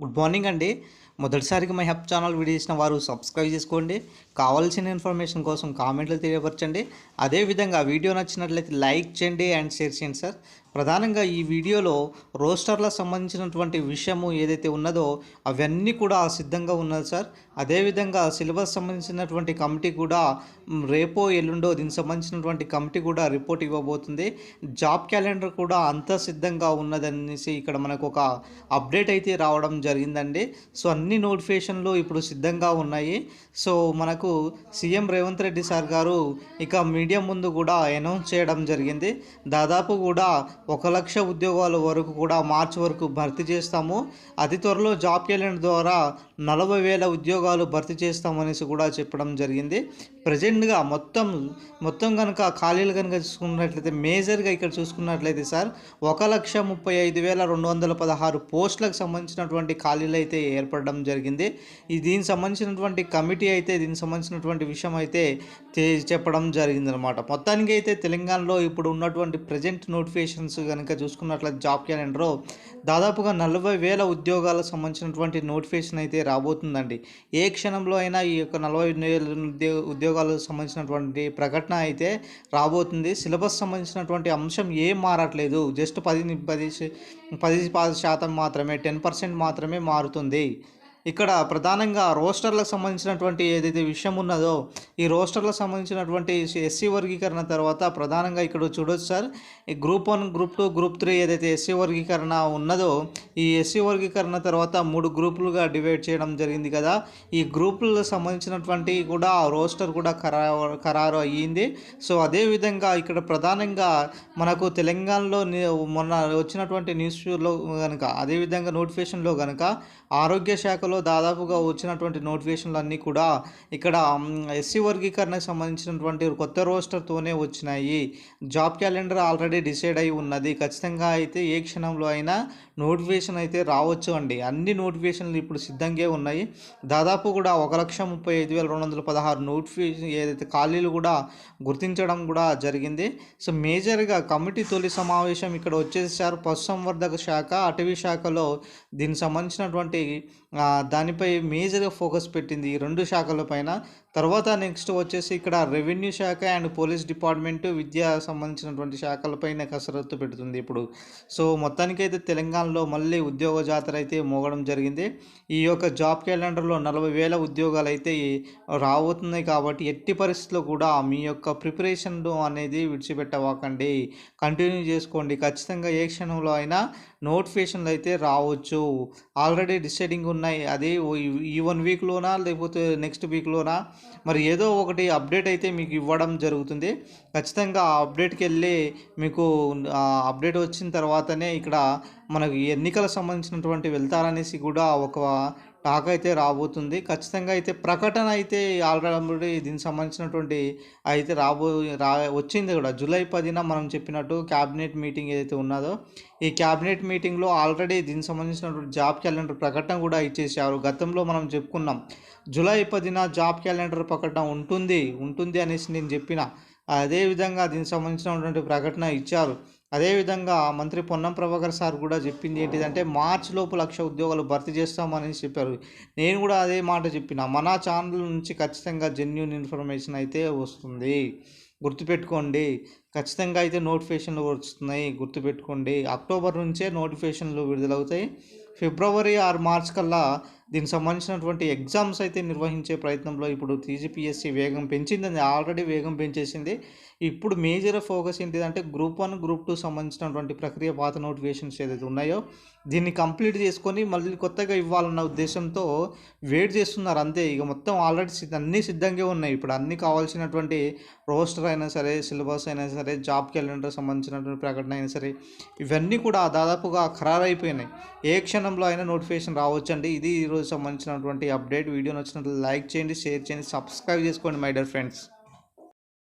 Good morning అండి. మొదటిసారిగా my హెప్ channel video చేసిన వారు సబ్స్క్రైబ్ చేసుకోండి. కావాల్సిన ఇన్ఫర్మేషన్ కోసం కామెంట్లు తెలియపరచండి. అదేవిధంగా వీడియో నచ్చినట్లయితే లైక్ చేయండి అండ్ షేర్ చేయండి సార్. ప్రధానంగా ఈ వీడియోలో రోస్టర్లకు సంబంధించినటువంటి విషయము ఏదైతే ఉన్నదో అవన్నీ కూడా సిద్ధంగా ఉన్నది సార్. అదేవిధంగా సిలబస్ సంబంధించినటువంటి కమిటీ కూడా రేపో ఎల్లుండో దీనికి సంబంధించినటువంటి కమిటీ కూడా రిపోర్ట్ ఇవ్వబోతుంది. జాబ్ క్యాలెండర్ కూడా అంత సిద్ధంగా ఉన్నదనేసి ఇక్కడ మనకు ఒక అప్డేట్ అయితే రావడం జరిగిందండి. సో అన్ని నోటిఫికేషన్లు ఇప్పుడు సిద్ధంగా ఉన్నాయి. సో మనకు సీఎం రేవంత్ రెడ్డి సార్ గారు ఇక మీడియా ముందు కూడా అనౌన్స్ చేయడం జరిగింది. దాదాపు కూడా ఒక లక్ష ఉద్యోగాల వరకు కూడా మార్చి వరకు భర్తీ చేస్తాము. అతి త్వరలో జాబ్ క్యాలెండర్ ద్వారా నలభై వేల ఉద్యోగాలు భర్తీ చేస్తామనేసి కూడా చెప్పడం జరిగింది. ప్రజెంట్గా మొత్తం మొత్తం కనుక ఖాళీలు కనుక చూసుకున్నట్లయితే మేజర్గా ఇక్కడ చూసుకున్నట్లయితే సార్ ఒక లక్ష ముప్పై ఐదు వేల రెండు వందల పదహారు పోస్టులకు సంబంధించినటువంటి ఖాళీలు అయితే ఏర్పడడం జరిగింది. ఈ దీనికి సంబంధించినటువంటి కమిటీ అయితే దీనికి సంబంధించినటువంటి విషయం అయితే తే- చెప్పడం జరిగిందనమాట మొత్తానికి అయితే తెలంగాణలో ఇప్పుడు ఉన్నటువంటి ప్రజెంట్ నోటిఫికేషన్స్ కనుక చూసుకున్నట్లయితే జాబ్ క్యాలెండర్లో దాదాపుగా నలభై వేల ఉద్యోగాలకు సంబంధించినటువంటి నోటిఫికేషన్ అయితే రాబోతుందండి. ఏ క్షణంలో అయినా ఈ యొక్క నలభై వేల ఉద్యోగ ఉద్యోగాలకు సంబంధించినటువంటి ప్రకటన అయితే రాబోతుంది. సిలబస్ సంబంధించినటువంటి అంశం ఏం మారట్లేదు. జస్ట్ పది పది పది పది శాతం మాత్రమే టెన్ పర్సెంట్ మాత్రమే మారుతుంది. ఇక్కడ ప్రధానంగా రోస్టర్లకు సంబంధించినటువంటి ఏదైతే విషయం ఉన్నదో ఈ రోస్టర్లకు సంబంధించినటువంటి ఎస్సీ వర్గీకరణ తర్వాత ప్రధానంగా ఇక్కడ చూడొచ్చు సార్ ఈ group one group two group three ఏదైతే ఎస్సీ వర్గీకరణ ఉన్నదో ఈ ఎస్సీ వర్గీకరణ తర్వాత మూడు గ్రూపులుగా డివైడ్ చేయడం జరిగింది కదా. ఈ గ్రూపులకు సంబంధించినటువంటి కూడా రోస్టర్ కూడా ఖరారు ఖరారు అయ్యింది. సో అదేవిధంగా ఇక్కడ ప్రధానంగా మనకు తెలంగాణలో మొన్న వచ్చినటువంటి న్యూస్లో కనుక అదేవిధంగా నోటిఫికేషన్లో కనుక ఆరోగ్య శాఖ శాఖలో దాదాపుగా వచ్చినటువంటి నోటిఫికేషన్లు అన్నీ కూడా ఇక్కడ ఎస్సీ వర్గీకరణకు సంబంధించినటువంటి కొత్త రోస్టర్తోనే వచ్చినాయి. జాబ్ క్యాలెండర్ ఆల్రెడీ డిసైడ్ అయి ఉన్నది. ఖచ్చితంగా అయితే ఏ క్షణంలో అయినా నోటిఫికేషన్ అయితే రావచ్చు అండి. అన్ని నోటిఫికేషన్లు ఇప్పుడు సిద్ధంగా ఉన్నాయి. దాదాపు కూడా ఒక లక్ష ముప్పై ఐదు వేల రెండు వందల పదహారు నోటిఫికేషన్ ఏదైతే ఖాళీలు కూడా గుర్తించడం కూడా జరిగింది. సో మేజర్గా కమిటీ తొలి సమావేశం ఇక్కడ వచ్చేసారు పశుసంవర్ధక శాఖ అటవీ శాఖలో దీనికి సంబంధించినటువంటి దానిపై మేజర్గా ఫోకస్ పెట్టింది ఈ రెండు శాఖల పైన తర్వాత నెక్స్ట్ వచ్చేసి ఇక్కడ రెవెన్యూ శాఖ అండ్ పోలీస్ డిపార్ట్మెంట్ విద్యా సంబంధించినటువంటి శాఖలపైన కసరత్తు పెడుతుంది ఇప్పుడు. సో మొత్తానికైతే తెలంగాణలో మళ్ళీ ఉద్యోగ జాతర అయితే మోగడం జరిగింది. ఈ యొక్క జాబ్ క్యాలెండర్లో నలభై వేల ఉద్యోగాలు అయితే రాబోతున్నాయి కాబట్టి ఎట్టి పరిస్థితుల్లో కూడా మీ యొక్క ప్రిపరేషన్ అనేది విడిచిపెట్టవాకండి. కంటిన్యూ చేసుకోండి. ఖచ్చితంగా ఏ క్షణంలో అయినా నోటిఫికేషన్లు అయితే రావచ్చు. ఆల్రెడీ డిసైడింగ్ ఉన్నాయి. అది ఓ- ఈ వన్ వీక్లోనా లేకపోతే నెక్స్ట్ వీక్లోనా? మరి ఏదో ఒకటి అప్డేట్ అయితే మీకు ఇవ్వడం జరుగుతుంది. ఖచ్చితంగా ఆ అప్డేట్కి వెళ్ళి మీకు ఆ అప్డేట్ వచ్చిన తర్వాతనే ఇక్కడ మనకు ఎన్నికల సంబంధించినటువంటి వెళ్తారనేసి కూడా ఒక టాక్ అయితే రాబోతుంది. ఖచ్చితంగా అయితే ప్రకటన అయితే ఆల్రెడీ దీనికి సంబంధించినటువంటి అయితే రాబో రా వచ్చింది కూడా. జూలై పదిన మనం చెప్పినట్టు క్యాబినెట్ మీటింగ్ ఏదైతే ఉన్నదో ఈ క్యాబినెట్ మీటింగ్లో ఆల్రెడీ దీనికి సంబంధించినటువంటి జాబ్ క్యాలెండర్ ప్రకటన కూడా ఇచ్చేసారు గతంలో మనం చెప్పుకున్నాం జూలై పదిన జాబ్ క్యాలెండర్ ప్రకటన ఉంటుంది ఉంటుంది అనేసి నేను చెప్పిన. అదేవిధంగా దీనికి సంబంధించినటువంటి ప్రకటన ఇచ్చారు. అదేవిధంగా మంత్రి పొన్నం ప్రభాకర్ సార్ కూడా చెప్పింది ఏంటిదంటే మార్చి లోపు లక్ష ఉద్యోగాలు భర్తీ చేస్తామని చెప్పారు. నేను కూడా అదే మాట చెప్పిన. మన ఛానల్ నుంచి ఖచ్చితంగా జెన్యున్ ఇన్ఫర్మేషన్ అయితే వస్తుంది. గుర్తుపెట్టుకోండి. ఖచ్చితంగా అయితే నోటిఫికేషన్లు వస్తున్నాయి. గుర్తుపెట్టుకోండి. అక్టోబర్ నుంచే నోటిఫికేషన్లు విడుదలవుతాయి. ఫిబ్రవరి ఆరు మార్చ్ కల్లా దీనికి సంబంధించినటువంటి ఎగ్జామ్స్ అయితే నిర్వహించే ప్రయత్నంలో ఇప్పుడు టీజీపీఎస్సీ వేగం పెంచింది ఆల్రెడీ వేగం పెంచేసింది. ఇప్పుడు మేజర్ ఫోకస్ ఏంటిదంటే గ్రూప్ వన్ గ్రూప్ టూ సంబంధించినటువంటి ప్రక్రియ పాత నోటిఫికేషన్స్ ఏదైతే ఉన్నాయో దీన్ని కంప్లీట్ చేసుకొని మళ్ళీ కొత్తగా ఇవ్వాలన్న ఉద్దేశంతో వెయిట్ చేస్తున్నారు. అంతే ఇక మొత్తం ఆల్రెడీ అన్నీ సిద్ధంగా ఉన్నాయి. ఇప్పుడు అన్నీ కావాల్సినటువంటి రోస్టర్ అయినా సరే సిలబస్ అయినా సరే జాబ్ క్యాలెండర్ సంబంధించినటువంటి ప్రకటన అయినా సరే ఇవన్నీ కూడా దాదాపుగా ఖరారైపోయినాయి. ఏ క్షణంలో అయినా నోటిఫికేషన్ రావచ్చండి. ఇది ఈరోజు సంబంధించినటువంటి అప్డేట్. వీడియో నచ్చినట్లు లైక్ చేయండి షేర్ చేయండి సబ్స్క్రైబ్ చేసుకోండి మై డియర్ ఫ్రెండ్స్.